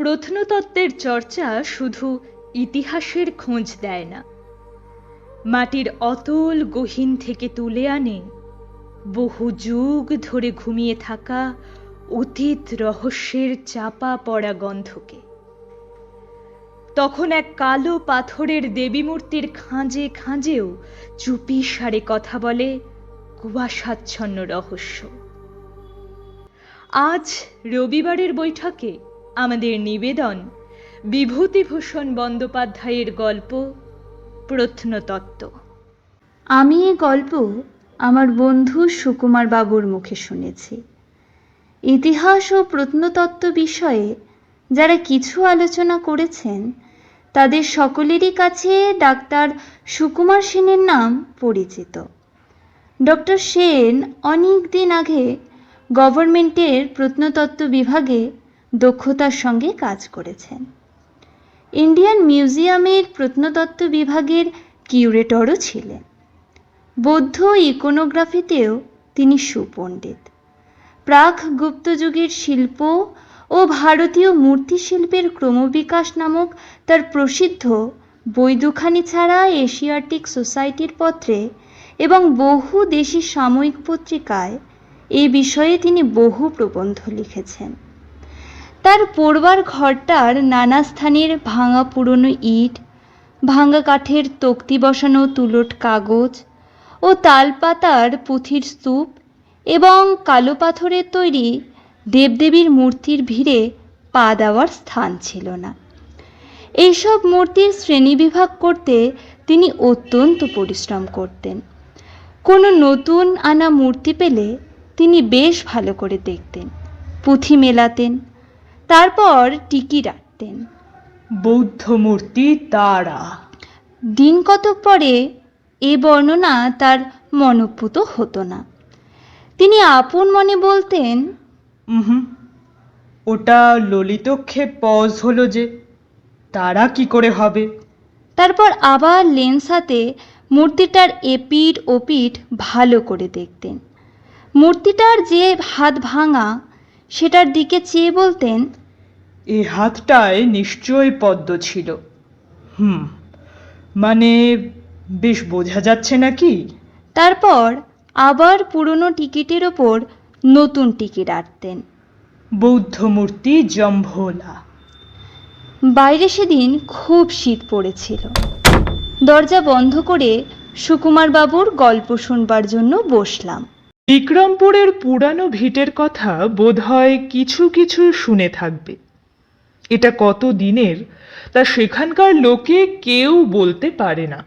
প্রত্নতত্ত্বের চর্চা শুধু ইতিহাসের খোঁজ দেয় না। মাটির অতল গহীন থেকে তুলে আনে বহু যুগ ধরে ঘুমিয়ে থাকা অতীত রহস্যের চাপা পড়া গন্ধকে। তখন এক কালো পাথরের দেবী মূর্তির খাঁজে খাঁজেও চুপি সারে কথা বলে কুয়াশাচ্ছন্ন রহস্য। আজ রবিবারের বৈঠকে আমাদের নিবেদন। বিভূতিভূষণ বন্দ্যোপাধ্যায়ের গল্প, প্রত্নতত্ত্ব। আমি এ গল্প আমার বন্ধু সুকুমার বাবুর মুখে শুনেছি। ইতিহাস ও প্রত্নতত্ত্ব বিষয়ে যারা কিছু আলোচনা করেছেন, তাদের সকলেরই কাছে ডাক্তার সুকুমার সেনের নাম পরিচিত। ডক্টর সেন অনেক দিন আগে গভর্নমেন্টের প্রত্নতত্ত্ব বিভাগে দক্ষতার সঙ্গে কাজ করেছেন। ইন্ডিয়ান মিউজিয়ামের প্রত্নতত্ত্ব বিভাগের কিউরেটরও ছিলেন। বৌদ্ধ ইকোনোগ্রাফিতেও তিনি সুপণ্ডিত। প্রাক গুপ্তযুগের শিল্প ও ভারতীয় মূর্তিশিল্পের ক্রমবিকাশ নামক তার প্রসিদ্ধ বৈদুখানি ছাড়া এশিয়াটিক সোসাইটির পত্রে এবং বহু দেশি সাময়িক পত্রিকায় এ বিষয়ে তিনি বহু প্রবন্ধ লিখেছেন। তার পড়বার ঘরটার নানা স্থানের ভাঙা পুরনো ইট, ভাঙা কাঠের তক্তি বসানো তুলট কাগজ ও তালপাতার পুঁথির স্তূপ এবং কালো পাথরের তৈরি দেবদেবীর মূর্তির ভিড়ে পা দেওয়ার স্থান ছিল না। এইসব মূর্তির শ্রেণীবিভাগ করতে তিনি অত্যন্ত পরিশ্রম করতেন। কোনো নতুন আনা মূর্তি পেলে তিনি বেশ ভালো করে দেখতেন, পুঁথি মেলাতেন তারপর টিকি রাখতেন বৌদ্ধ মূর্তি তারা। দিন কতক পরে এ বর্ণনা তার মনপুত হতো না। তিনি আপন মনে বলতেন ওটা ললিতক্ষেপ পজ হলো যে তারা কি করে হবে? তারপর আবার লেন্স হাতে মূর্তিটার এপিঠ ওপিঠ ভালো করে দেখতেন। মূর্তিটার যে হাত ভাঙা সেটার দিকে চেয়ে বলতেন এ হাতটায় নিশ্চয়ই পদ্ম ছিল। হুম মানে বেশ বোঝা যাচ্ছে নাকি? তারপর আবার পুরনো টিকিটের ওপর নতুন টিকিট আঁটতেন। বৌদ্ধ মূর্তি জম্ভোলা। বাইরে সেদিন খুব শীত পড়েছিল। দরজা বন্ধ করে সুকুমার বাবুর গল্প শুনবার জন্য বসলাম। বিক্রমপুরের পুরানো ভিটের কথা বোধহয় কিছু কিছু শুনে থাকবে। এটা কত দিনের, তা সেখানকার লোকে কেউ বলতে পারে না।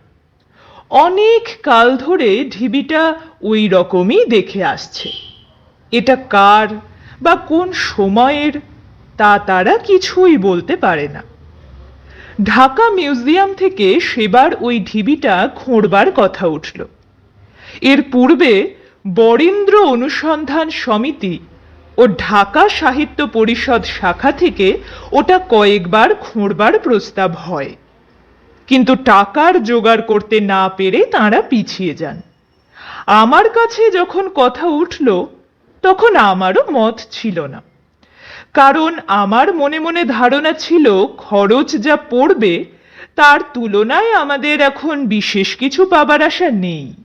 অনেক কাল ধরে ঢিবিটা ওই রকমই দেখে আসছে। এটা কার বা কোন সময়ের, তা তারা কিছুই বলতে পারে না। ঢাকা মিউজিয়াম থেকে সেবার ওই ঢিবিটা খোঁড়বার কথা উঠল। এর পূর্বে বরেন্দ্র অনুসন্ধান সমিতি ও ঢাকা সাহিত্য পরিষদ শাখা থেকে ওটা কয়েকবার খোঁড়বার প্রস্তাব হয়। কিন্তু টাকার জোগাড় করতে না পেরে তাঁরা পিছিয়ে যান। আমার কাছে যখন কথা উঠল, তখন আমারও মত ছিল না। কারণ আমার মনে মনে ধারণা ছিল, খরচ যা পড়বে, তার তুলনায় আমাদের এখন বিশেষ কিছু পাবার আশা নেই।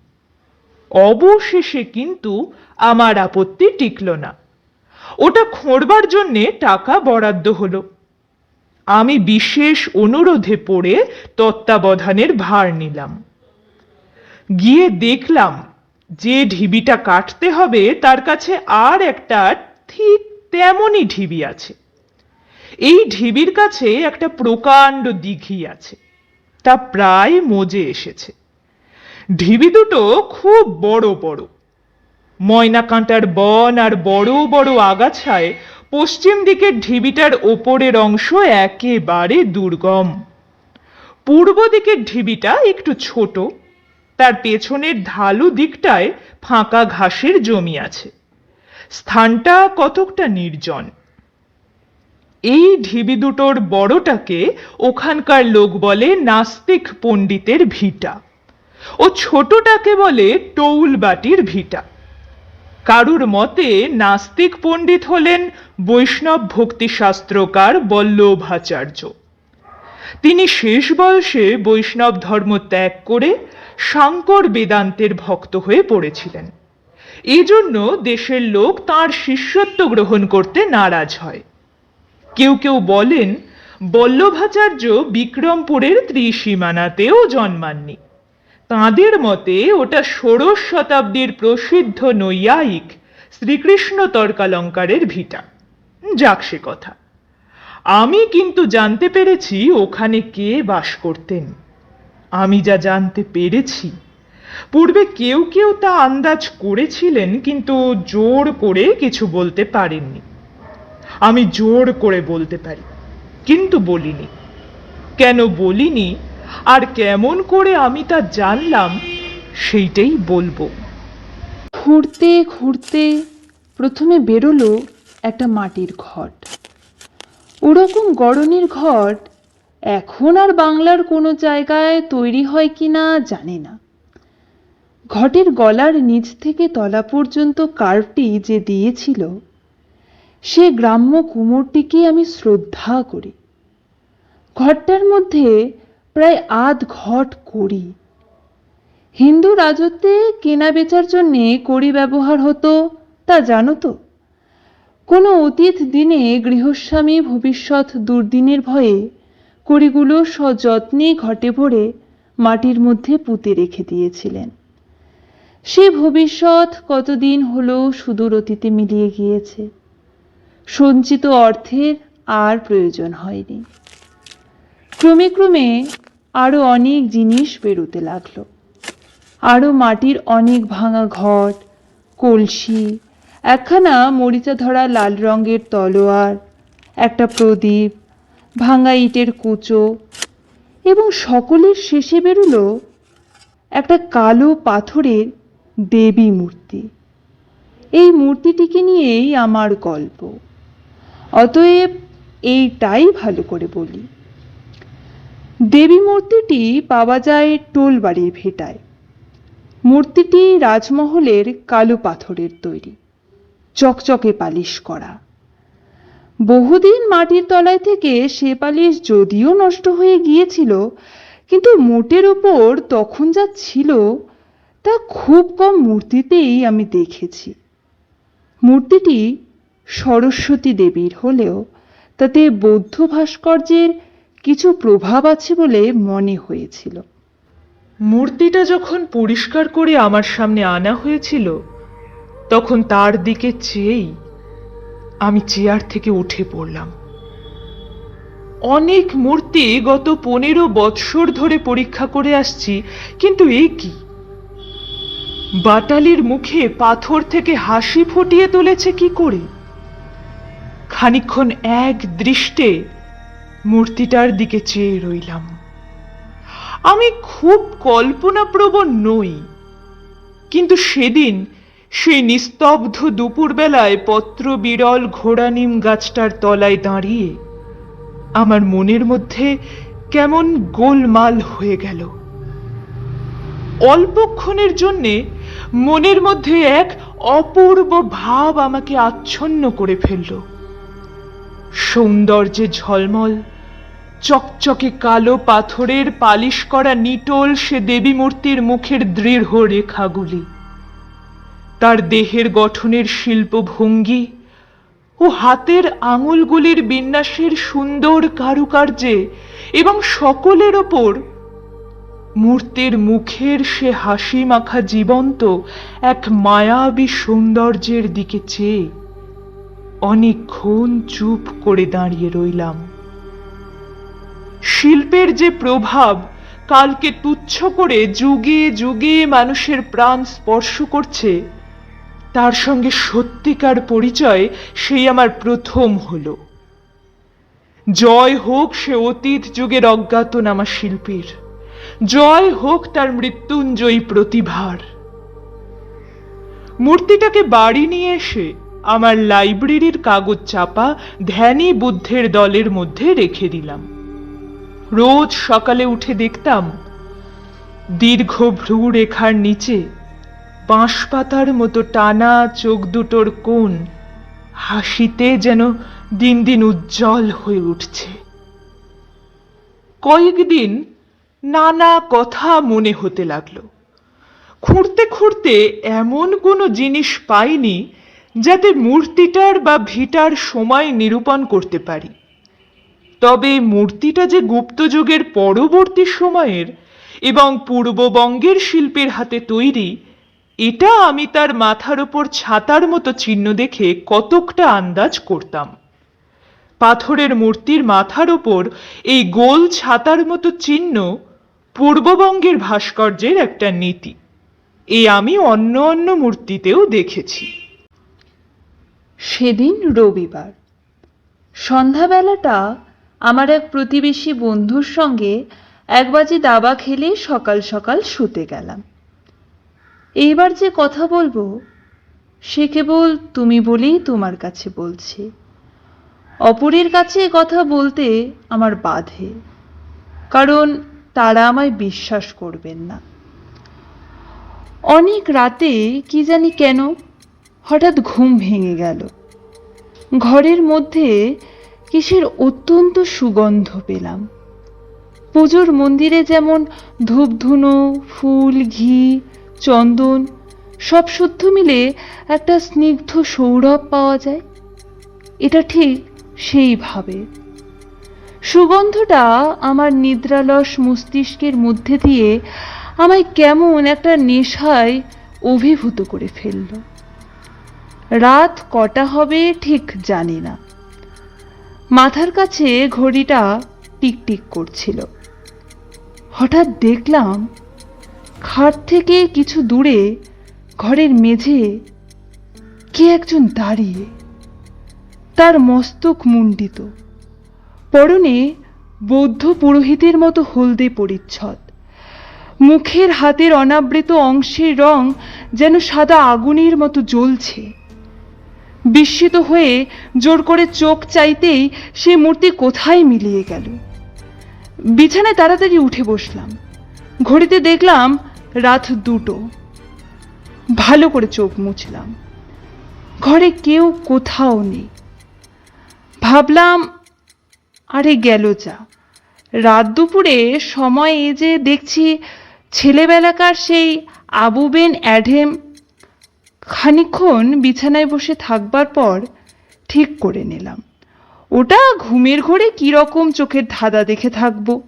অবশেষে কিন্তু আমার আপত্তি টিকল না। ওটা খোঁড়বার জন্যে টাকা বরাদ্দ হলো। আমি বিশেষ অনুরোধে পড়ে তত্ত্বাবধানের ভার নিলাম। গিয়ে দেখলাম যে ঢিবিটা কাটতে হবে, তার কাছে আর একটা ঠিক তেমনই ঢিবি আছে। এই ঢিবির কাছে একটা প্রকাণ্ড দিঘি আছে। তা প্রায় মজে এসেছে। ঢিবি দুটো খুব বড় বড়। ময়না কাঁটার বন আর বড় বড় আগাছায় পশ্চিম দিকের ঢিবিটার ওপরের অংশ একেবারে দুর্গম। পূর্ব দিকের ঢিবিটা একটু ছোট, তার পেছনের ঢালু দিকটায় ফাঁকা ঘাসের জমি আছে। স্থানটা কতকটা নির্জন। এই ঢিবি দুটোর বড়টাকে ওখানকার লোক বলে নাস্তিক পণ্ডিতের ভিটা। ও ছোটটাকে বলে টৌল বাটির ভিটা। কারুর মতে নাস্তিক পণ্ডিত হলেন বৈষ্ণব ভক্তিশাস্ত্রকার বল্লভাচার্য। তিনি শেষ বয়সে বৈষ্ণব ধর্ম ত্যাগ করে শাঙ্কর বেদান্তের ভক্ত হয়ে পড়েছিলেন। এজন্য দেশের লোক তার শিষ্যত্ব গ্রহণ করতে নারাজ হয়। কেউ কেউ বলেন, বল্লভাচার্য বিক্রমপুরের ত্রিসীমানাতেও জন্মাননি। তাঁদের মতে ওটা ষোড়শ শতাব্দীর প্রসিদ্ধ নৈয়ায়িক শ্রীকৃষ্ণ তর্কালঙ্কারের ভিটা। যাক সে কথা। আমি কিন্তু জানতে পেরেছি ওখানে কে বাস করতেন। আমি যা জানতে পেরেছি, পূর্বে কেউ কেউ তা আন্দাজ করেছিলেন, কিন্তু জোর করে কিছু বলতে পারেননি। আমি জোর করে বলতে পারি, কিন্তু বলিনি। কেন বলিনি? আর কেমন করে আমি তা জানলাম, সেইটাই বলব। খুঁড়তে খুঁড়তে প্রথমে বেরোলো একটা মাটির ঘট। ওরকম গড়নের ঘট এখন আর বাংলার কোনো জায়গায় তৈরি হয় কি না জানি না। ঘটের গলার নিচ থেকে তলা পর্যন্ত কার্ভটি যে দিয়েছিল, সে গ্রাম্য কুমোরটিকে আমি শ্রদ্ধা করি। ঘরটার মধ্যে প্রায় আধ ঘট করি। হিন্দু রাজত্বে কেনা বেচার জন্যে কড়ি ব্যবহার হতো, তা জানো তো? কোনো অতীত দিনে গৃহস্বামী ভবিষ্যৎ দুর্দিনের ভয়ে কড়িগুলো সযত্নে ঘটে ভরে মাটির মধ্যে পুঁতে রেখে দিয়েছিলেন। সে ভবিষ্যৎ কতদিন হলো সুদূর অতীতে মিলিয়ে গিয়েছে। সঞ্চিত অর্থের আর প্রয়োজন হয়নি। ক্রমে ক্রমে আরও অনেক জিনিস বেরোতে লাগল। আরও মাটির অনেক ভাঙা ঘট কলসি, একখানা মরিচা ধরা লাল রঙের তলোয়ার, একটা প্রদীপ, ভাঙা ইটের কুচো এবং সকলের শেষে বেরোলো একটা কালো পাথরের দেবী মূর্তি। এই মূর্তিটিকে নিয়েই আমার গল্প। অতএব এইটাই ভালো করে বলি। দেবী মূর্তিটি পাওয়া যায় টোল টোলবাড়ির ভেটায়। মূর্তিটি রাজমহলের কালো পাথরের তৈরি। চকচকে পালিশ করা। বহুদিন মাটির তলায় থেকে সে পালিশ যদিও নষ্ট হয়ে গিয়েছিল, কিন্তু মোটের ওপর তখন যা ছিল, তা খুব কম মূর্তিতেই আমি দেখেছি। মূর্তিটি সরস্বতী দেবীর হলেও তাতে বৌদ্ধ ভাস্কর্যের কিছু প্রভাব আছে বলে মনে হয়েছিল। মূর্তিটা যখন পরিষ্কার করে আমার সামনে আনা হয়েছিল, তখন তার দিকে চেয়েই আমি চেয়ার থেকে উঠে পড়লাম। অনেক মূর্তি গত পনেরো বৎসর ধরে পরীক্ষা করে আসছি, কিন্তু এ কি? বাটালির মুখে পাথর থেকে হাসি ফুটিয়ে তুলেছে কি করে? খানিক্ষণ এক দৃষ্টে মূর্তিটার দিকে চেয়ে রইলাম। আমি খুব কল্পনাপ্রবণ নই, কিন্তু সেদিন সেই নিস্তব্ধ দুপুরবেলায় পত্র বিরল ঘোড়া নিম গাছটার তলায় দাঁড়িয়ে আমার মনের মধ্যে কেমন গোলমাল হয়ে গেল। অল্পক্ষণের জন্যে মনের মধ্যে এক অপূর্ব ভাব আমাকে আচ্ছন্ন করে ফেলল। সৌন্দর্যে ঝলমল চকচকে কালো পাথরের পালিশ করা নিটোল সে দেবী মূর্তির মুখের দৃঢ় রেখাগুলি। তার দেহের গঠনের শিল্পভঙ্গি ও হাতের আঙুলগুলির বিন্যাসের সুন্দর কারুকার্যে এবং সকলের ওপর মূর্তির মুখের সে হাসি মাখা জীবন্ত এক মায়াবী সৌন্দর্যের দিকে চেয়ে অনেকক্ষণ চুপ করে দাঁড়িয়ে রইলাম। শিল্পের যে প্রভাব, কালকে তুচ্ছ করে যুগে যুগে মানুষের প্রাণ স্পর্শ করছে। তার সঙ্গে সত্যিকার পরিচয় সেই আমার প্রথম হলো। জয় হোক সে অতীত যুগের অজ্ঞাতনামা শিল্পীর। জয় হোক তার মৃত্যুঞ্জয়ী প্রতিভার। মূর্তিটাকে বাড়ি নিয়ে এসে আমার লাইব্রেরির কাগজ চাপা ধ্যানী বুদ্ধের দলের মধ্যে রেখে দিলাম। রোজ সকালে উঠে দেখতাম দীর্ঘ ভ্রু রেখার নিচে বাঁশ পাতার মতো টানা চোখ দুটোর কোণ হাসিতে যেন দিন দিন উজ্জ্বল হয়ে উঠছে। কয়েকদিন নানা কথা মনে হতে লাগল। খুঁড়তে খুঁড়তে এমন কোনো জিনিস পাইনি যাতে মূর্তিটার বা ভিটার সময় নিরূপণ করতে পারি। তবে মূর্তিটা যে গুপ্তযুগের পরবর্তী সময়ের এবং পূর্ববঙ্গের শিল্পীর হাতে তৈরি, এটা আমি তার মাথার ওপর ছাতার মতো চিহ্ন দেখে কতকটা আন্দাজ করতাম। পাথরের মূর্তির মাথার ওপর এই গোল ছাতার মতো চিহ্ন পূর্ববঙ্গের ভাস্কর্যের একটা নীতি। এ আমি অন্য অন্য মূর্তিতেও দেখেছি। সেদিন রবিবার। সন্ধ্যাবেলাটা আমার এক প্রতিবেশী বন্ধুর সঙ্গে এক বাজি দাবা খেলে সকাল সকাল শুতে গেলাম। এইবার যে কথা বলব, সে কেবল তুমি বলেই তোমার কাছে বলছি। অপরের কাছে কথা বলতে আমার বাধে, কারণ তারা আমায় বিশ্বাস করবেন না। অনেক রাতে কি জানি কেন হঠাৎ ঘুম ভেঙে গেল। ঘরের মধ্যে কিসের অত্যন্ত সুগন্ধ পেলাম। পুজোর মন্দিরে যেমন ধূপধুনো, ফুল, ঘি, চন্দন, সব শুদ্ধ মিলে একটা স্নিগ্ধ সৌরভ পাওয়া যায়। এটা ঠিক সেইভাবে সুগন্ধটা আমার নিদ্রালস মস্তিষ্কের মধ্যে দিয়ে আমায় কেমন একটা নেশায় অভিভূত করে ফেলল। রাত কটা হবে ঠিক জানি না। মাথার কাছে ঘড়িটা টিকটিক করছিল। হঠাৎ দেখলাম খাট থেকে কিছু দূরে ঘরের মেঝে কে একজন দাঁড়িয়ে, তার মস্তক মুন্ডিত পরনে বৌদ্ধ পুরোহিতের মতো হলদে পরিচ্ছদ। মুখের হাতের অনাবৃত অংশের রং যেন সাদা আগুনের মতো জ্বলছে। বিস্মিত হয়ে জোর করে চোখ চাইতেই সে মূর্তি কোথায় মিলিয়ে গেল। বিছানায় তাড়াতাড়ি উঠে বসলাম। ঘড়িতে দেখলাম রাত দুটো। ভালো করে চোখ মুছলাম। ঘরে কেউ কোথাও নেই। ভাবলাম, আরে গেল যা। রাত দুপুরে সময় এ যে দেখছি, ছেলেবেলাকার সেই আবুবেন অ্যাডেম খানিক্ষণ বিছানায় বসে থাকবার পর ঠিক করে নিলাম। ওটা ঘুমের ঘোরে কীরকম চোখের ধাঁধা দেখে থাকব।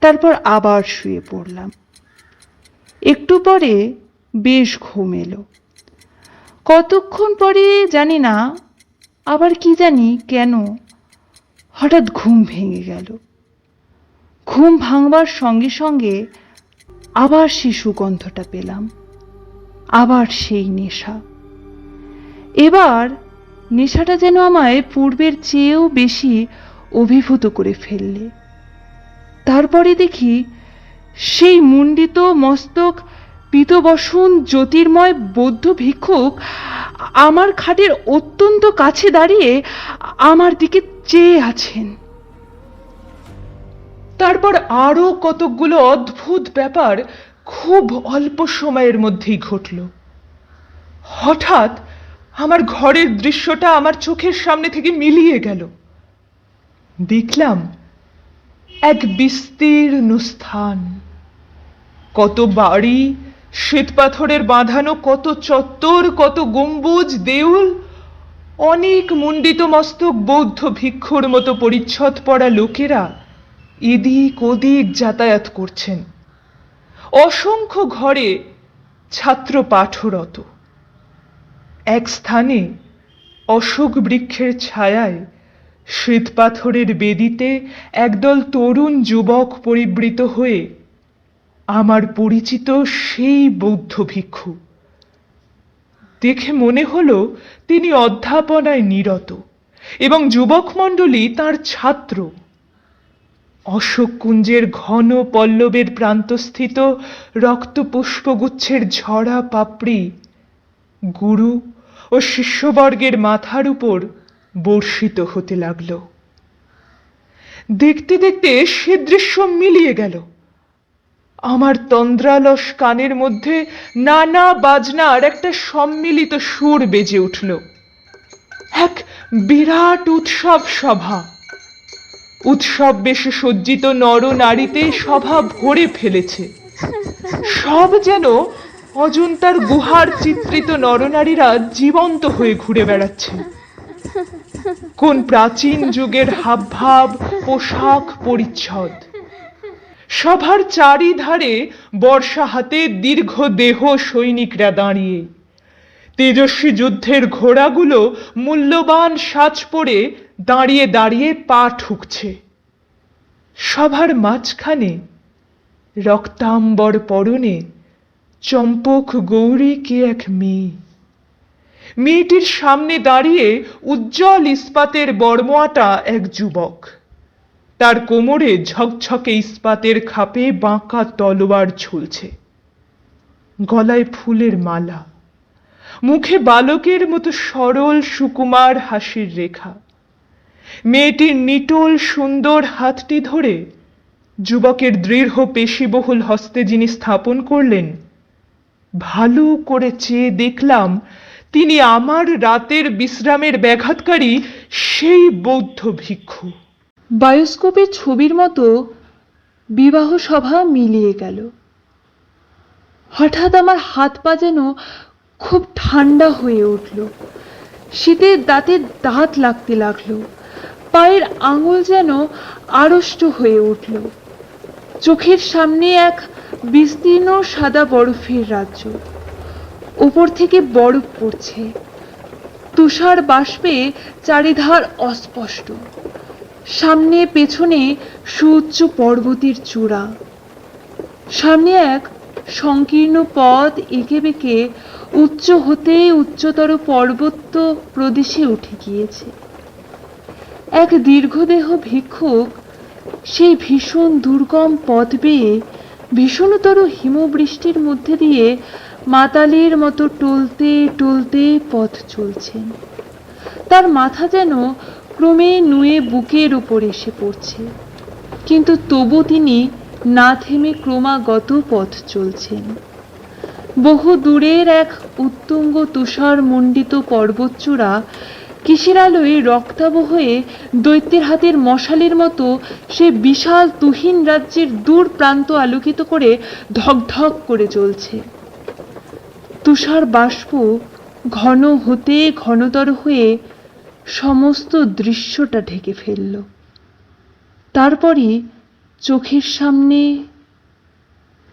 তারপর আবার শুয়ে পড়লাম। একটু পরে বেশ ঘুম এলো। কতক্ষণ পরে জানি না, আবার কি জানি কেন হঠাৎ ঘুম ভেঙে গেল। ঘুম ভাঙবার সঙ্গে সঙ্গে আবার সেই সুগন্ধটা পেলাম। আবার সেই নেশা। এবার নেশাটা যেন আমায় পূর্বের চেয়েও বেশি অভিভূত করে ফেললে। তারপরে দেখি সেই মুন্ডিত মস্তক পিতবসন জ্যোতির্ময় বৌদ্ধ ভিক্ষুক আমার খাটের অত্যন্ত কাছে দাঁড়িয়ে আমার দিকে চেয়ে আছেন। তারপর আরও কতকগুলো অদ্ভুত ব্যাপার খুব অল্প সময়ের মধ্যেই ঘটল। হঠাৎ আমার ঘরের দৃশ্যটা আমার চোখের সামনে থেকে মিলিয়ে গেল। দেখলাম এক বিস্তীর্ণ স্থান। কত বাড়ি, শ্বেতপাথরের বাঁধানো, কত চত্বর, কত গম্বুজ, দেউল, অনেক মুন্ডিত মস্তক বৌদ্ধ ভিক্ষুর মতো পরিচ্ছদ পড়া লোকেরা এদিক ওদিক যাতায়াত করছেন। অসংখ্য ঘরে ছাত্র পাঠরত। এক স্থানে অশোক বৃক্ষের ছায়ায় শ্বেতপাথরের বেদিতে একদল তরুণ যুবক পরিবৃত হয়ে আমার পরিচিত সেই বৌদ্ধ ভিক্ষু। দেখে মনে হলো তিনি অধ্যাপনায় নিরত এবং যুবক মণ্ডলী তাঁর ছাত্র। অশোক কুঞ্জের ঘন পল্লবের প্রান্তস্থিত রক্তপুষ্পগুচ্ছের ঝরা পাপড়ি। গুরু ও শিষ্যবর্গের মাথার উপর বর্ষিত হতে লাগল। দেখতে দেখতে সে দৃশ্য মিলিয়ে গেল। আমার তন্দ্রালস কানের মধ্যে নানা বাজনার একটা সম্মিলিত সুর বেজে উঠল। এক বিরাট উৎসব সভা। উৎসব বেশে সজ্জিত নর নারীতে সভা ভরে ফেলেছে। সব যেন অজন্তার গুহার চিত্রিত নরনারীরা জীবন্ত হয়ে ঘুরে বেড়াচ্ছে। কোন প্রাচীন যুগের হাবভাব, পোশাক, পরিচ্ছদ। সভার চারিধারে বর্ষা হাতে দীর্ঘ দেহ সৈনিকরা দাঁড়িয়ে। তেজস্বী যুদ্ধের ঘোড়াগুলো মূল্যবান সাজ পরে দাঁড়িয়ে দাঁড়িয়ে পা ঠুকছে। সভার মাঝখানে রক্তাম্বর পরনে চম্পক গৌরী কে এক মেয়ে। মেয়েটির সামনে দাঁড়িয়ে উজ্জ্বল ইস্পাতের বর্মোয়াটা এক যুবক। তার কোমরে ঝকঝকে ইস্পাতের খাপে বাঁকা তলোয়ার ঝুলছে। গলায় ফুলের মালা। মুখে বালকের মতো সরল সুকুমার হাসির রেখা। মেয়েটির নিটোল, সুন্দর হাতটি ধরে যুবকের দৃঢ় পেশিবহুল হস্তে যিনি স্থাপন করলেন, ভালো করে চেয়ে দেখলাম তিনি আমার রাতের বিশ্রামের ব্যাঘাতকারী সেই বৌদ্ধ ভিক্ষু। বায়োস্কোপের ছবির মতো বিবাহ সভা মিলিয়ে গেল। হঠাৎ আমার হাত পা যেন খুব ঠান্ডা হয়ে উঠল। শীতের দাঁতে দাঁত লাগতে লাগল। পায়ের আঙুল যেন আড়ষ্ট হয়ে উঠল। চোখের সামনে এক বিস্তীর্ণ সাদা বরফের রাজ্য। উপর থেকে বরফ পড়ছে। তুষার বাষ্পে চারিধার অস্পষ্ট। সামনে পেছনে সুউচ্চ পর্বতের চূড়া। সামনে এক সংকীর্ণ পথ এঁকে বেঁকে উচ্চ হতে উচ্চতর পর্বত প্রদেশে উঠে গিয়েছে। এক দীর্ঘদেহ ভিক্ষুক, সেই ভীষণ দুর্গম পথ বেয়ে ভীষণতর হিমবৃষ্টির মধ্যে দিয়ে মাতালের মতো টলতে টলতে পথ চলছেন তার মাথা যেন ক্রমে নুয়ে বুকের উপর এসে পড়ছে। কিন্তু তবু তিনি না থেমে ক্রমাগত পথ চলছেন। বহু দূরের এক উত্তুঙ্গ তুষার মণ্ডিত পর্বতচূড়া কিসের আলোয় রক্তাভ হয়ে দৈত্যের হাতের মশালের মতো সে বিশাল তুহিন রাজ্যের দূর প্রান্ত আলোকিত করে ধকধক করে চলছে। তুষার বাষ্প ঘন হতে ঘনতর হয়ে সমস্ত দৃশ্যটা ঢেকে ফেলল। তারপরে চোখের সামনে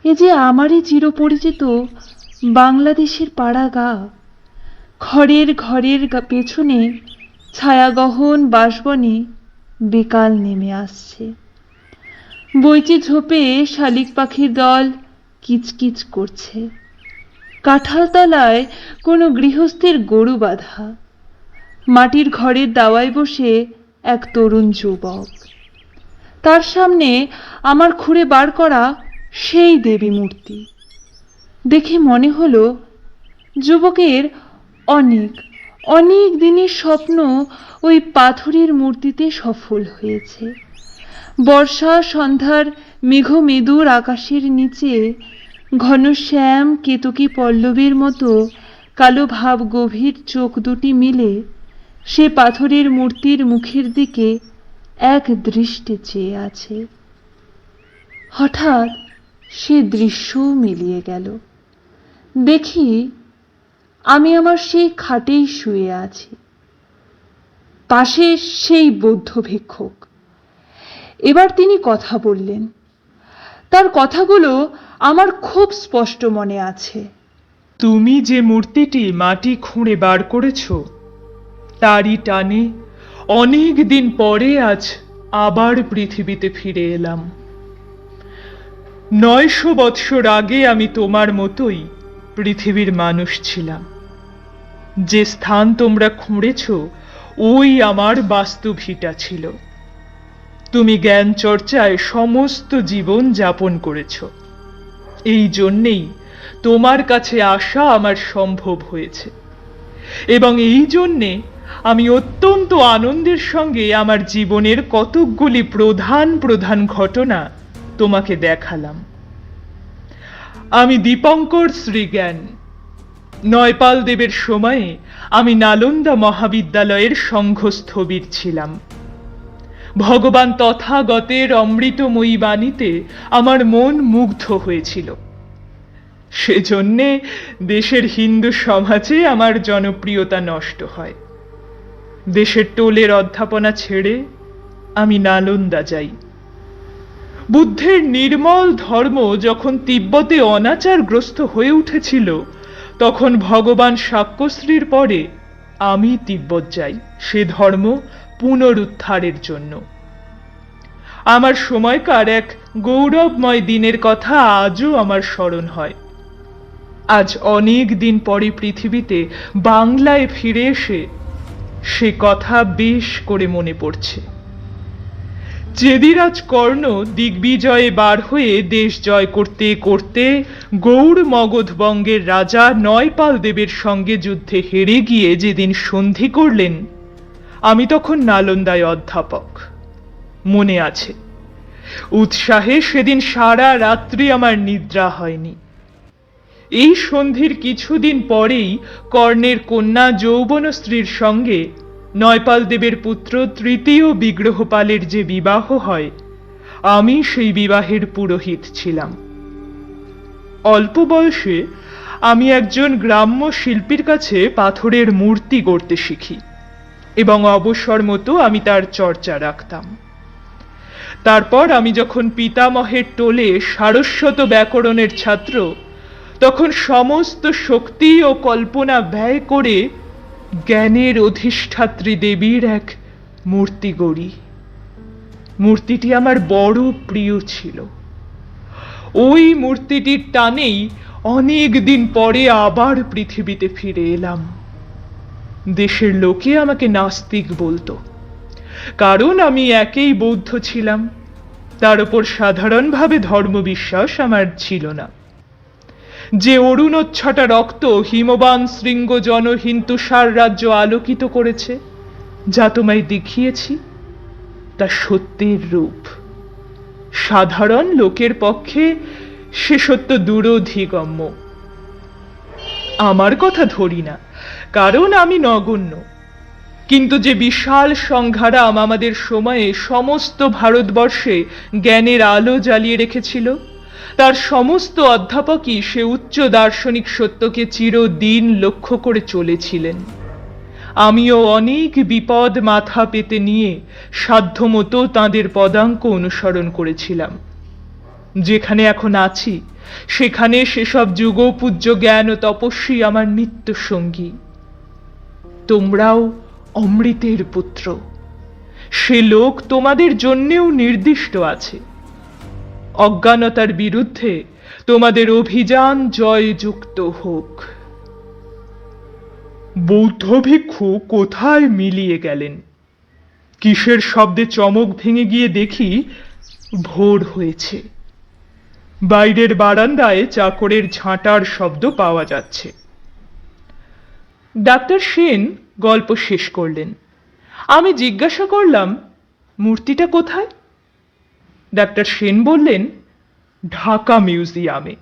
এ যে আমারই চিরপরিচিত বাংলাদেশের পাড়া গা খড়ের ঘরের পেছনে ছায়াগহন বাসবনে বেকাল নেমে আসছে। বইচি ঝোপে শালিক পাখির দল কিচকিচ করছে। কাঁঠালতলায় কোনো গৃহস্থের গরু বাঁধা। মাটির ঘরের দাওয়ায় বসে এক তরুণ যুবক। তার সামনে আমার খুঁড়ে বার করা সেই দেবী মূর্তি। দেখে মনে হলো, যুবকের অনেক অনেক দিনের স্বপ্ন ওই পাথরের মূর্তিতে সফল হয়েছে। বর্ষা সন্ধ্যার মেঘমেদুর আকাশের নিচে ঘন শ্যাম, কেতকী পল্লবের মতো কালো ভাব গভীর চোখ দুটি মিলে সে পাথরের মূর্তির মুখের দিকে এক দৃষ্টে চেয়ে আছে। হঠাৎ সে দৃশ্যও মিলিয়ে গেল। দেখি আমি আমার সেই খাটেই শুয়ে আছি। পাশে সেই বৌদ্ধ ভিক্ষুক। এবার তিনি কথা বললেন। তার কথাগুলো আমার খুব স্পষ্ট মনে আছে। তুমি যে মূর্তিটি মাটি খুঁড়ে বার করেছ, তারই টানে অনেক দিন পরে আজ আবার পৃথিবীতে ফিরে এলাম। নয়শো বৎসর আগে আমি তোমার মতোই পৃথিবীর মানুষ ছিলাম। যে স্থান তোমরা খুঁড়েছ, ওই আমার বাস্তু ভিটা ছিল। তুমি জ্ঞান চর্চায় সমস্ত জীবন যাপন করেছ। এই জন্যেই তোমার কাছে আসা আমার সম্ভব হয়েছে। এবং এই জন্যে আমি অত্যন্ত আনন্দের সঙ্গে আমার জীবনের কতকগুলি প্রধান প্রধান ঘটনা তোমাকে দেখালাম। আমি দীপঙ্কর শ্রীজ্ঞান। নয়পাল দেবের সময়ে আমি নালন্দা মহাবিদ্যালয়ের সংঘস্থবির ছিলাম। ভগবান তথাগতের অমৃতময়ী বাণীতে আমার মন মুগ্ধ হয়েছিল। সেজন্যে দেশের হিন্দু সমাজে আমার জনপ্রিয়তা নষ্ট হয়। দেশের টোলের অধ্যাপনা ছেড়ে আমি নালন্দা যাই। বুদ্ধের নির্মল ধর্ম যখন তিব্বতে অনাচারগ্রস্ত হয়ে উঠেছিল তখন ভগবান সাক্যশ্রীর পরে আমি তিব্বত যাই, সে ধর্ম পুনরুদ্ধারের জন্য। আমার সময়কার এক গৌরবময় দিনের কথা আজও আমার স্মরণ হয়। আজ অনেক দিন পরে পৃথিবীতে বাংলায় ফিরে এসে সে কথা বেশ করে মনে পড়ছে। চেদিরাজ কর্ণ দিগ্বিজয়ে বার হয়ে দেশ জয় করতে করতে গৌড় মগধবঙ্গের রাজা নয়পাল দেবের সঙ্গে যুদ্ধে হেরে গিয়ে যেদিন সন্ধি করলেন, আমি তখন নালন্দায় অধ্যাপক। মনে আছে, উৎসাহে সেদিন সারা রাত্রি আমার নিদ্রা হয়নি। এই সন্ধির কিছুদিন পরেই কর্ণের কন্যা যৌবনশ্রীর সঙ্গে নয়পাল দেবের পুত্র তৃতীয় বিগ্রহপালের যে বিবাহ হয়, আমি সেই বিবাহের পুরোহিত ছিলাম। অল্প বয়সে আমি একজন গ্রাম্য শিল্পীর কাছে পাথরের মূর্তি গড়তে শিখি এবং অবসর মতো আমি তার চর্চা রাখতাম। তারপর আমি যখন পিতামহের টোলে সারস্বত ব্যাকরণের ছাত্র, তখন সমস্ত শক্তি ও কল্পনা ব্যয় করে জ্ঞানের অধিষ্ঠাত্রী দেবীর এক মূর্তি গড়ি। মূর্তিটি আমার বড় প্রিয় ছিল। ওই মূর্তিটির টানেই অনেক দিন পরে আবার পৃথিবীতে ফিরে এলাম। দেশের লোকে আমাকে নাস্তিক বলতো। কারণ আমি একেই বৌদ্ধ ছিলাম। তার উপর সাধারণভাবে ধর্মবিশ্বাস আমার ছিল না। যে অরুণোচ্ছটা রক্ত হিমবান শৃঙ্গ জনহীন তুষার রাজ্য আলোকিত করেছে, যা তোমায় দেখিয়েছি, তা সত্যের রূপ। সাধারণ লোকের পক্ষে সে সত্য দূরধিগম্য। আমার কথা ধরি না, কারণ আমি নগণ্য। কিন্তু যে বিশাল সংঘারাম আমাদের সময়ে সমস্ত ভারতবর্ষে জ্ঞানের আলো জ্বালিয়ে রেখেছিল তার সমস্ত অধ্যাপকই সে উচ্চ দার্শনিক সত্যকে চিরদিন লক্ষ্য করে চলেছিলেন। আমিও অনেক বিপদ মাথা পেতে নিয়ে সাধ্যমতো তাঁদের পদাঙ্ক অনুসরণ করেছিলাম। যেখানে এখন আছি, সেখানে সেসব যুগপূজ্য জ্ঞান ও তপস্বী আমার নিত্য সঙ্গী। তোমরাও অমৃতের পুত্র। সে লোক তোমাদের জন্যেও নির্দিষ্ট আছে। অজ্ঞানতার বিরুদ্ধে তোমাদের অভিযান জয়যুক্ত হোক। বৌদ্ধ ভিক্ষু কোথায় মিলিয়ে গেলেন? কিসের শব্দে চমক ভেঙে গিয়ে দেখি ভোর হয়েছে। বাইরের বারান্দায় চাকরের ঝাঁটার শব্দ পাওয়া যাচ্ছে। ডাক্তার সেন গল্প শেষ করলেন। আমি জিজ্ঞাসা করলাম, মূর্তিটা কোথায়? ডাক্তার সেন বললেন ঢাকা মিউজিয়ামে।